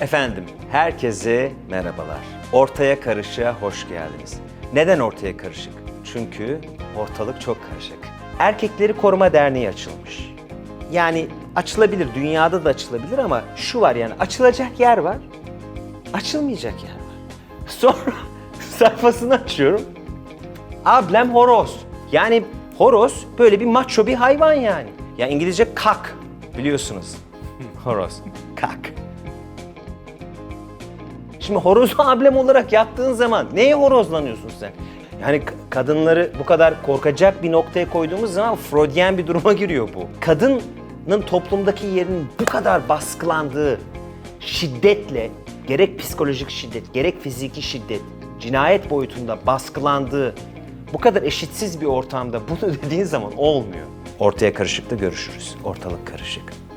Efendim, herkese merhabalar. Ortaya Karışık'a hoş geldiniz. Neden ortaya karışık? Çünkü ortalık çok karışık. Erkekleri Koruma Derneği açılmış. Yani açılabilir, dünyada da açılabilir ama şu var yani açılacak yer var, açılmayacak yer var. Sonra sayfasını açıyorum. Ablem horoz. Yani horoz böyle bir macho bir hayvan yani. Ya İngilizce kak biliyorsunuz. horoz. Kak. Şimdi horozu ablem olarak yaptığın zaman neye horozlanıyorsun sen? Yani kadınları bu kadar korkacak bir noktaya koyduğumuz zaman Freudyen bir duruma giriyor bu. Kadının toplumdaki yerinin bu kadar baskılandığı şiddetle gerek psikolojik şiddet, gerek fiziki şiddet, cinayet boyutunda baskılandığı bu kadar eşitsiz bir ortamda bunu dediğin zaman olmuyor. Ortaya karışıkta görüşürüz. Ortalık karışık.